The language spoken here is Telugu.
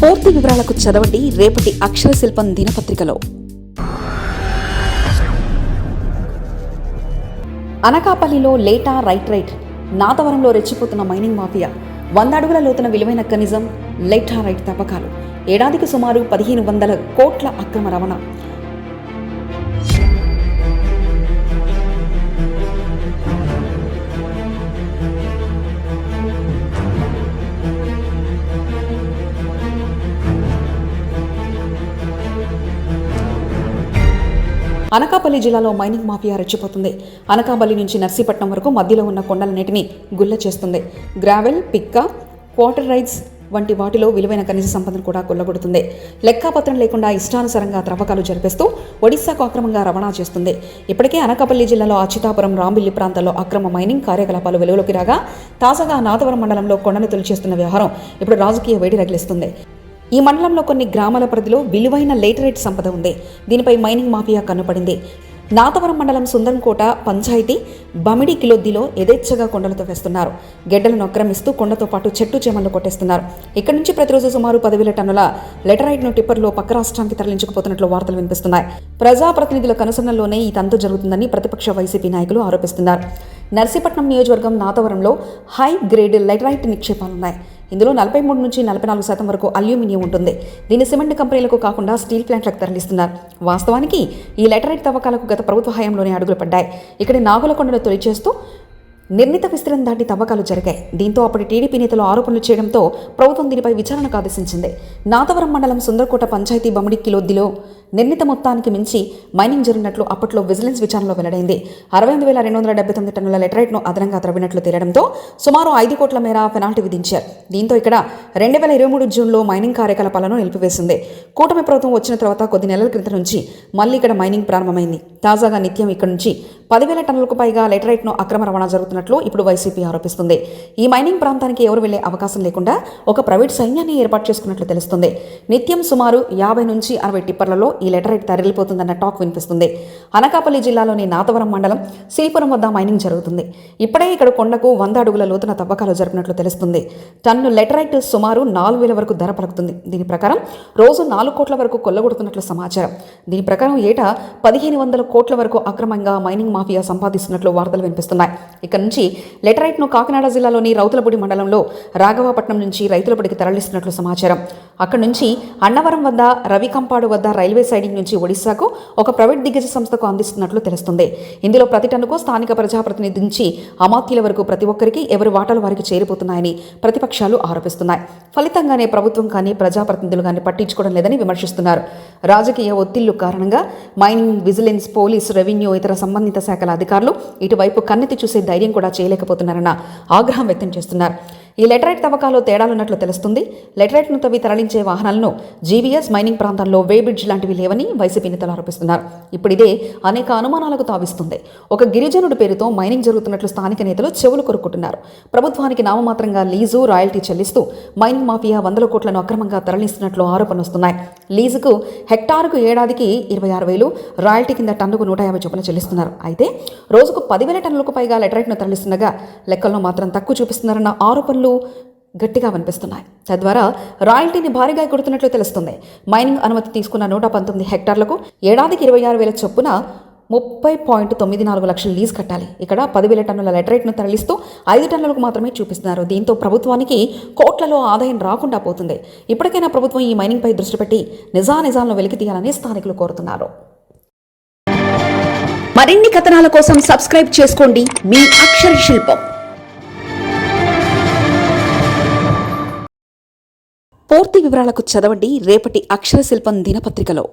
పూర్తి వివరాలకు చదవండి రేపటి అక్షర శిల్పం దినపత్రికలో. అనకాపల్లిలో లేటా రైట్ రైట్ నాతవరంలో రెచ్చిపోతున్న మైనింగ్ మాఫియా వంద అడుగుల లోతున విలువైన ఖనిజం లేటా రైట్ తవ్వకాలు. ఏడాదికి సుమారు పదిహేను వందల కోట్ల అక్రమ రవాణా. అనకాపల్లి జిల్లాలో మైనింగ్ మాఫియా రెచ్చిపోతుంది. అనకాపల్లి నుంచి నర్సీపట్నం వరకు మధ్యలో ఉన్న కొండలన్నిటిని గుల్ల చేస్తుంది. గ్రావెల్ పిక్క క్వార్టర్ రైడ్స్ వంటి వాటిలో విలువైన ఖనిజ సంపదను కూడా కొల్లగొడుతుంది. లెక్కాపత్రం లేకుండా ఇష్టానుసారంగా త్రవ్వకాలు జరిపిస్తూ ఒడిశాకు అక్రమంగా రవాణా చేస్తుంది. ఇప్పటికే అనకాపల్లి జిల్లాలో అచితాపురం రాంబిల్లి ప్రాంతాల్లో అక్రమ మైనింగ్ కార్యకలాపాలు వెలుగులోకి రాగా తాజాగా నాథవరం మండలంలో కొండను తొలిచేస్తున్న వ్యవహారం ఇప్పుడు రాజకీయ వేడి రగిలిస్తుంది. ఈ మండలంలో కొన్ని గ్రామాల పరిధిలో విలువైన లేటరేట్ సంపద ఉంది. దీనిపై మైనింగ్ మాఫియా కన్నుపడింది. నాతవరం మండలం సుందరంకోట పంచాయతీ బమిడి కిలొద్దిలో యథేచ్ఛగా కొండలతో వేస్తున్నారు. గెడ్డలను ఆక్రమిస్తూ కొండతో పాటు చెట్టు చేమలు కొట్టేస్తున్నారు. ఇక్కడి నుంచి ప్రతిరోజు సుమారు పదివేల టన్నుల లెటరైట్ను టిప్పర్లో పక్క రాష్ట్రానికి తరలించుకుపోతున్నట్లు వార్తలు వినిపిస్తున్నాయి. ప్రజాప్రతినిధుల కనుసరణలోనే ఈ తంతు జరుగుతుందని ప్రతిపక్ష వైసీపీ నాయకులు ఆరోపిస్తున్నారు. నర్సీపట్నం నియోజకవర్గం నాతవరంలో హై గ్రేడ్ లెటరైట్ నిక్షేపాలున్నాయి. ఇందులో నలభై మూడు నుంచి నలభై నాలుగు శాతం వరకు అల్యూమినియం ఉంటుంది. దీన్ని సిమెంట్ కంపెనీలకు కాకుండా స్టీల్ ప్లాంట్లకు తరలిస్తున్నారు. వాస్తవానికి ఈ లెటరైట్ తవ్వకాలకు గత ప్రభుత్వ హయాంలోనే అడుగులు పడ్డాయి. ఇక్కడ నాగులకొండను తొలిచేస్తూ నిర్ణీత విస్తరణ దాటి తవ్వకాలు జరిగాయి. దీంతో అప్పటి టీడీపీ నేతలు ఆరోపణలు చేయడంతో ప్రభుత్వం దీనిపై విచారణకు ఆదేశించింది. నాతవరం మండలం సుందరకోట పంచాయతీ బొమ్మడి కిలోద్దిలో నిర్ణీత మొత్తానికి మించి మైనింగ్ జరిగినట్లు అప్పట్లో విజిలెన్స్ విచారణలో వెల్లడైంది. అరవై ఎనిమిది వేల రెండు వందల డెబ్బై తొమ్మిది టన్నుల లెటరైట్ను అదనంగా త్రవ్వినట్లు తేలడంతో సుమారు ఐదు కోట్ల మేర పెనాల్టీ విధించారు. దీంతో ఇక్కడ రెండు వేల ఇరవై మూడు జూన్లో మైనింగ్ కార్యకలాపాలను నిలిపివేసింది. కూటమి ప్రభుత్వం వచ్చిన తర్వాత కొద్ది నెలల క్రితం నుంచి మళ్ళీ ఇక్కడ మైనింగ్ ప్రారంభమైంది. తాజాగా నిత్యం ఇక్కడ నుంచి పదివేల టన్నులకు పైగా లెటరైట్ను అక్రమ రవాణా జరుగుతున్నట్లు ఇప్పుడు వైసీపీ ఆరోపిస్తుంది. ఈ మైనింగ్ ప్రాంతానికి ఎవరు వెళ్ళే అవకాశం లేకుండా ఒక ప్రైవేట్ సైన్యాన్ని ఏర్పాటు చేసుకున్నట్లు తెలుస్తుంది. నిత్యం సుమారు యాభై నుంచి అరవై టిప్పర్లలో ఈ లెటరైట్ తరలిపోతుందన్న టాక్ వినిపిస్తుంది. అనకాపల్లి జిల్లాలోని నాతవరం మండలం శ్రీపురం వద్ద మైనింగ్ జరుగుతుంది. ఇప్పుడే ఇక్కడ కొండకు వంద అడుగుల లోతున తవ్వకాలు జరిపినట్లు తెలుస్తుంది. టన్ను లెటరైట్ సుమారు నాలుగు వేల వరకు ధర పలుకుతుంది. దీని ప్రకారం రోజు నాలుగు కోట్ల వరకు కొల్లగొడుతున్నట్లు సమాచారం. దీని ప్రకారం ఏటా పదిహేను వందల కోట్ల వరకు అక్రమంగా మైనింగ్ మాఫియా సంపాదిస్తున్నట్లు వార్తలు వినిపిస్తున్నాయి. ఇక్కడ నుంచి లెటరైట్ను కాకినాడ జిల్లాలోని రౌతులపూడి మండలంలో రాఘవాపట్నం నుంచి రైతులపూడికి తరలిస్తున్నట్లు సమాచారం. అక్కడి నుంచి అన్నవరం వద్ద రవికంపాడు వద్ద రైల్వే సైడింగ్ నుంచి ఒడిశాకు ఒక ప్రైవేట్ దిగ్గజ సంస్థకు అందిస్తున్నట్లు తెలుస్తుంది. ఇందులో ప్రతి టన్నుకు స్థానిక ప్రజాప్రతినిధి నుంచి అమాత్యుల వరకు ప్రతి ఒక్కరికి ఎవరి వాటాలు వారికి చేరిపోతున్నాయని ప్రతిపక్షాలు ఆరోపిస్తున్నాయి. ఫలితంగానే ప్రభుత్వం కానీ ప్రజాప్రతినిధులు కానీ పట్టించుకోవడం లేదని విమర్శిస్తున్నారు. రాజకీయ ఒత్తిళ్ళు కారణంగా మైనింగ్ విజిలెన్స్ పోలీస్ రెవెన్యూ ఇతర సంబంధిత శాఖల అధికారులు ఇటువైపు కన్నెత్తి చూసే ధైర్యం కూడా చేయలేకపోతున్నారన్న ఆగ్రహం వ్యక్తం చేస్తున్నారు. ఈ లెటరైట్ తవ్వకాలు తేడాలున్నట్లు తెలుస్తుంది. లెటరైట్ను తవ్వి తరలించే వాహనాలను జీవీఎస్ మైనింగ్ ప్రాంతాల్లో వే బ్రిడ్జ్ లాంటివి లేవని వైసీపీ నేతలు ఆరోపిస్తున్నారు. ఇప్పుడు ఇదే అనేక అనుమానాలకు తావిస్తుంది. ఒక గిరిజనుడి పేరుతో మైనింగ్ జరుగుతున్నట్లు స్థానిక నేతలు చెవులు కొరుక్కుంటున్నారు. ప్రభుత్వానికి నామమాత్రంగా లీజు రాయల్టీ చెల్లిస్తూ మైనింగ్ మాఫియా వందల కోట్లను అక్రమంగా తరలిస్తున్నట్లు ఆరోపణలు వస్తున్నాయి. లీజుకు హెక్టారుకు ఏడాదికి ఇరవై ఆరు వేలు రాయల్టీ కింద టన్నుకు నూట యాభై చొప్పున చెల్లిస్తున్నారు. అయితే రోజుకు పదివేల టన్నులకు పైగా లెటరైట్ను తరలిస్తుండగా లెక్కల్లో మాత్రం తక్కువ చూపిస్తున్నారన్న ఆరోపణలు గట్టిగా అనిపిస్తున్నాయి తద్వారా రాయల్టీని భారీగా కొడుతున్నట్లు తెలుస్తుంది. మైనింగ్ అనుమతి తీసుకున్న నూట పంతొమ్మిది హెక్టార్లకు ఏడాదికి ఇరవై ఆరు వేల చొప్పున ముప్పై పాయింట్ తొమ్మిది నాలుగు లక్షల లీజ్ కట్టాలి. ఇక్కడ పదివేల టన్నుల లెటరేట్ను తరలిస్తూ ఐదు టన్నులకు మాత్రమే చూపిస్తున్నారు. దీంతో ప్రభుత్వానికి కోట్లలో ఆదాయం రాకుండా పోతుంది. ఇప్పటికైనా ప్రభుత్వం ఈ మైనింగ్పై దృష్టి పెట్టి నిజానిజాలను వెలికి తీయాలని స్థానికులు కోరుతున్నారు. మరిన్ని కథనాల కోసం సబ్స్క్రైబ్ చేసుకోండి. మీ అక్షర శిల్పం. పూర్తి వివరాలకు చదవండి. రేపటి అక్షర శిల్పం దినపత్రికలో.